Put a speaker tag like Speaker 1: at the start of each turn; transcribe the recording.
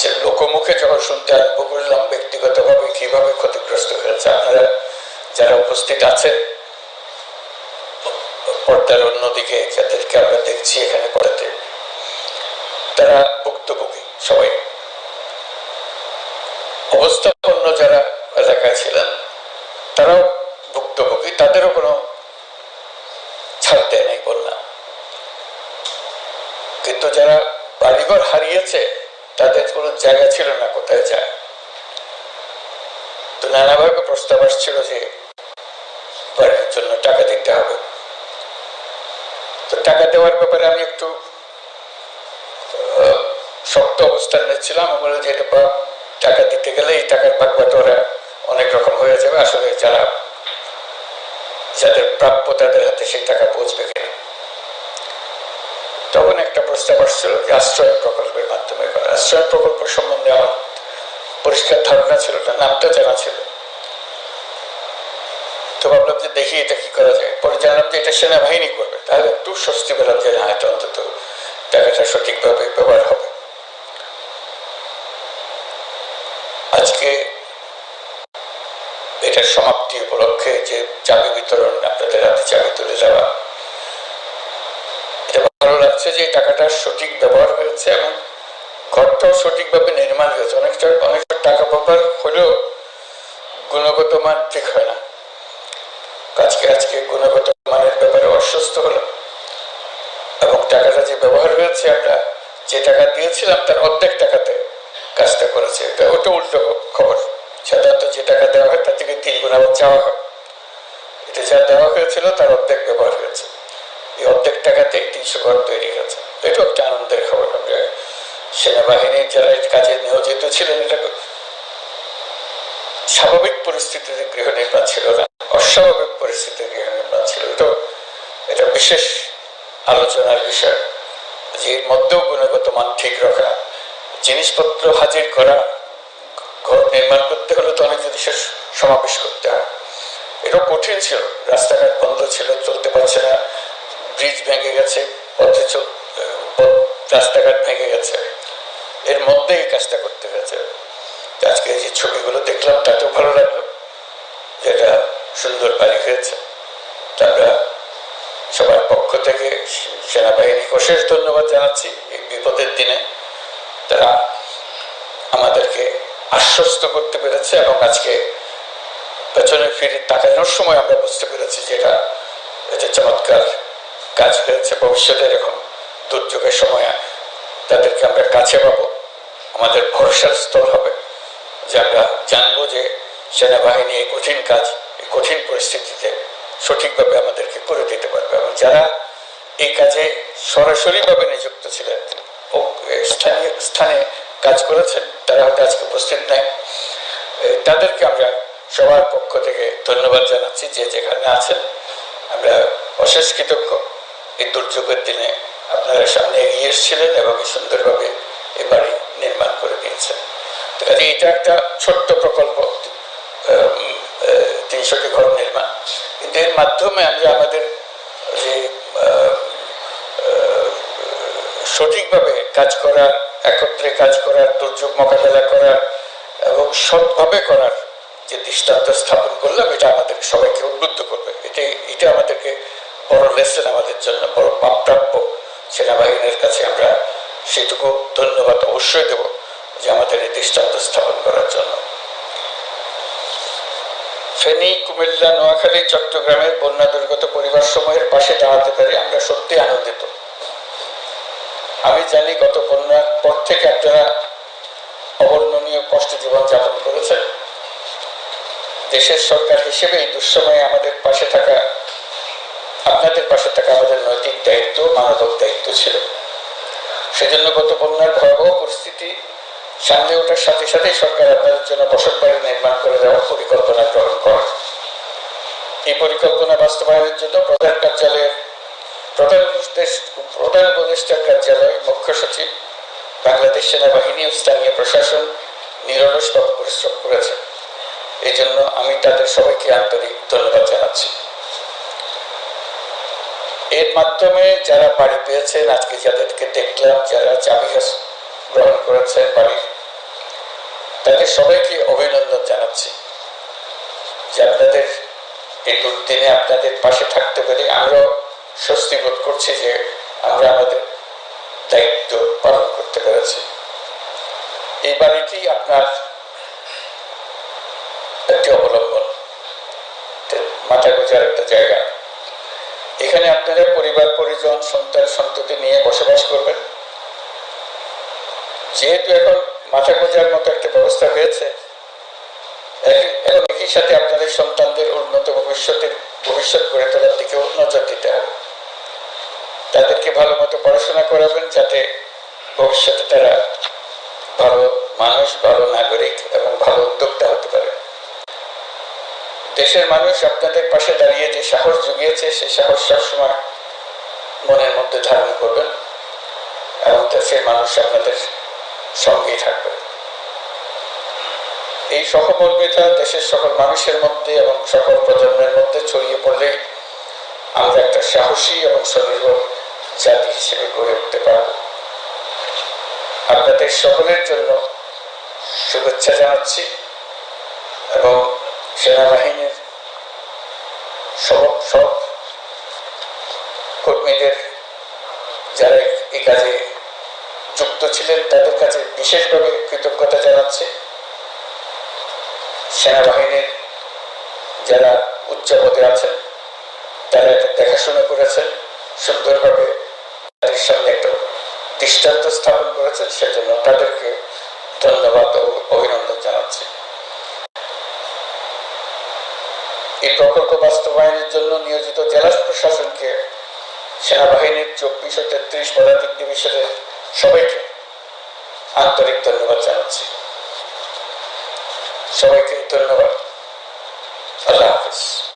Speaker 1: যে লোকমুখে যখন শুনতে আরম্ভ করলাম, ব্যক্তিগতভাবে কীভাবে ক্ষতিগ্রস্ত হয়েছে? আপনারা যারা উপস্থিত আছেন, পর্দার অন্যদিকে যাদেরকে আমরা দেখছি এখানে পড়াতে, তারা ভুক্তভোগী, সবাই। অবস্থাপন্ন যারা এলাকায় ছিলেন, তারাও ভুক্তভোগী, তাদেরও কোনো ছাড় দেয় নাই বন্যা। কিন্তু যারা বাড়িঘর হারিয়েছে তাদের কোনো জায়গা ছিল না, কোথায় যায়? তো নানাভাবে প্রস্তাব আসছিল যে, বাড়ির জন্য টাকা দিতে হবে। তো টাকা দেওয়ার ব্যাপারে আমি একটু শক্ত অবস্থান নিচ্ছিলাম বলে যে, এটা টাকা দিতে গেলে এই টাকার ভাগ বাটোয়ারা অনেক রকম হয়ে যাবে। আসলে যারা যাদের প্রাপ্য তাদের হাতে সেই টাকা পৌঁছবে তখন একটা প্রস্তাব আসছিল, যে আশ্রয় প্রকল্পের মাধ্যমে আশ্রয় প্রকল্প সম্বন্ধে আমার পরিষ্কার ধারণা ছিল না নামটা জানা ছিল। তো ভাবলাম যে দেখি এটা কি করা যায়। পরে জানলাম যে এটা সেনাবাহিনী করবে। তাহলে একটু স্বস্তি পেলাম যে হ্যাঁ এটা অন্তত টাকাটা সঠিকভাবে ব্যবহার হবে। আজকে এটার সমাপ্তি উপলক্ষে যে চাবি বিতরণ আপনাদের হাতে চাবি তুলে এটা লাগছে যে টাকাটার সঠিক ব্যবহার হয়েছে এবং ঘরটাও সঠিকভাবে নির্মাণ হয়েছে। অনেকটা অনেকটা টাকা ব্যবহার হলেও গুণগত মান ঠিক হয় না। আজকে আজকে গুণগত মানের ব্যাপারে অস্বস্ত হলো এবং টাকাটা যে ব্যবহার হয়েছে আমরা যে টাকা দিয়েছিলাম তার অর্ধেক টাকাতে কাজটা করেছে। এটা ওটা উল্টো খবর। সাধারণত যে টাকা দেওয়া হয় তার থেকে তিন গুণ আবার চাওয়া হয়। এটা যা দেওয়া হয়েছিল তার অর্ধেক ব্যবহার হয়েছে। এই অর্ধেক টাকাতে তিনশো ঘর তৈরি হয়েছে। এটাও একটা আনন্দের খবর। সেনাবাহিনীর যারা কাজে নিয়োজিত ছিলেন, এটা স্বাভাবিক পরিস্থিতিতে গৃহ নির্মাণ ছিল না, অস্বাভাবিক পরিস্থিতিতে গৃহ নির্মাণ ছিল। এটা এটা বিশেষ আলোচনার বিষয়। যে এর মধ্যেও গুণগত মান ঠিক রাখা, জিনিসপত্র হাজির করা, ঘর নির্মাণ করতে হলে তো অনেক জিনিসের সমাবেশ করতে হয়। এটা কঠিন ছিল, রাস্তাঘাট বন্ধ ছিল, চলতে পারছে না। ব্রিজ ভেঙে গেছে পথ- রাস্তাঘাট ভেঙে গেছে। এর মধ্যে এই কাজটা করতে হয়েছে। আজকে যে ছবিগুলো দেখলাম, তাতেও ভালো লাগল যেটা সুন্দর বাড়ি হয়েছে। তা আমরা সবার পক্ষ থেকে সেনাবাহিনীকে অশেষ ধন্যবাদ জানাচ্ছি এই বিপদের দিনে। তারা আমাদেরকে আশ্বস্ত করতে পেরেছে এবং আজকে পেছনে ফিরে তাকানোর সময় আমরা বুঝতে পেরেছি যে এটা এটা চমৎকার কাজ হয়েছে ভবিষ্যতে এরকম দুর্যোগের সময় তাদেরকে আমরা কাছে পাবো। আমাদের ভরসার স্তর হবে যে আমরা জানব যে সেনাবাহিনী এই কঠিন কাজ, এই কঠিন পরিস্থিতিতে সঠিকভাবে আমাদেরকে করে দিতে পারবে এবং যারা এই কাজে সরাসরিভাবে নিযুক্ত ছিলেন ও স্থানীয় স্থানে কাজ করেছেন, তারা হয়তো আজকে উপস্থিত নেই তাদেরকে আমরা সবার পক্ষ থেকে ধন্যবাদ জানাচ্ছি যে যেখানে আছেন। আমরা অশেষ কৃতজ্ঞ। এই দুর্যোগের দিনে আপনারা সামনে এগিয়ে এসেছিলেন এবং সুন্দরভাবে এ বাড়ি নির্মাণ করে দিয়েছেন। কাজে এটা একটা ছোট্ট প্রকল্প তিনশোটি ঘর নির্মাণ। কিন্তু এর মাধ্যমে আমরা আমাদের যে সঠিকভাবে কাজ করার, একত্রে কাজ করার, দুর্যোগ মোকাবেলা করার এবং সৎভাবে করার যে দৃষ্টান্ত স্থাপন করলাম, এটা আমাদের সবাইকে উদ্বুদ্ধ করবে। এটা এটা আমাদেরকে বড় লেসন আমাদের জন্য, বড় প্রাপ্য সেনাবাহিনীর কাছে আমরা সেটুকু ধন্যবাদ অবশ্যই দেব যে আমাদের এই দৃষ্টান্ত স্থাপন করার জন্য। ফেনী, কুমিল্লা, নোয়াখালী, চট্টগ্রামের বন্যা দুর্গত পরিবার সময়ের পাশে দাঁড়াতে পারি আমরা সত্যি আনন্দিত। আমি জানি গত বন্যার পর থেকে আপনারা অবর্ণনীয় কষ্ট জীবন যাপন করেছেন। দেশের সরকার হিসেবে এই দুঃসময়ে আমাদের পাশে থাকা আপনাদের পাশে থাকা আমাদের নৈতিক দায়িত্ব, মানবিক দায়িত্ব ছিল। সেজন্য গত বন্যার ভয়াবহ পরিস্থিতি সামনে ওঠার সাথে সাথে সরকার আপনাদের জন্য বসত বাড়ি নির্মাণ করে দেওয়ার পরিকল্পনা গ্রহণ করে। এই পরিকল্পনা বাস্তবায়নের জন্য প্রধান কার্যালয়ের, প্রধান প্রধান উপদেষ্টার কার্যালয় মুখ্য সচিব, বাংলাদেশ সেনাবাহিনী ও স্থানীয় প্রশাসন নিরলসভাবে পরিশ্রম করেছে। এই জন্য আমি তাদের সবাইকে আন্তরিক ধন্যবাদ জানাচ্ছি। এর মাধ্যমে যারা বাড়ি পেয়েছেন, আজকে যাদেরকে দেখলাম, যারা চাবি গ্রহণ করেছেন বাড়ির, তাদের সবাইকে অভিনন্দন জানাচ্ছি। যে আপনাদের এই দুর্দিনে আপনাদের পাশে থাকতে পেরে আমরাও স্বস্তি বোধ করছি যে আমরা আমাদের দায়িত্ব পালন করতে পেরেছি। এই বাড়িটি আপনার একটি অবলম্বন। মাথা গোজার একটা জায়গা। এখানে আপনারা পরিবার, পরিজন, সন্তান, সন্ততি নিয়ে বসবাস করবেন। যেহেতু এখন মাথা গোজার মতো একটা ব্যবস্থা হয়েছে এক- একই সাথে আপনাদের সন্তানদের উন্নত ভবিষ্যতের, ভবিষ্যৎ গড়ে তোলার দিকেও নজর দিতে হবে। তাদেরকে ভালো মতো পড়াশোনা করাবেন যাতে ভবিষ্যতে তারা ভালো মানুষ, ভালো নাগরিক এবং ভালো উদ্যোক্তা হতে পারে দেশের মানুষ আপনাদের পাশে দাঁড়িয়ে যে সাহস জুগিয়েছে সেই সাহস সবসময় মনের মধ্যে ধারণ করবেন এবং দেশের মানুষ আপনাদের সঙ্গেই থাকবে। এই সহমর্মিতা দেশের সকল মানুষের মধ্যে এবং সকল প্রজন্মের মধ্যে ছড়িয়ে পড়লে আমরা একটা সাহসী এবং স্বনির্ভর জাতি হিসেবে গড়ে উঠতে পারব। আপনাদের সকলের জন্য শুভেচ্ছা জানাচ্ছি। সেনাবাহিনীর সব সব কর্মীদের যারা এই কাজে যুক্ত ছিলেন, তাদের কাছে বিশেষভাবে কৃতজ্ঞতা জানাচ্ছি। সেনাবাহিনীর যারা উচ্চ পদে আছেন, তারা এটা দেখাশোনা করেছেন, সুন্দরভাবে তাদের সামনে একটা দৃষ্টান্ত স্থাপন করেছেন, সেজন্য তাদেরকে ধন্যবাদ ও অভিনন্দন জানাচ্ছি। এই প্রকল্প বাস্তবায়নের জন্য নিয়োজিত জেলা প্রশাসনকে সেনাবাহিনীর চব্বিশ ও তেত্রিশ পদাতিক ডিভিশনের সবাইকে আন্তরিক ধন্যবাদ জানাচ্ছি। সবাইকে ধন্যবাদ।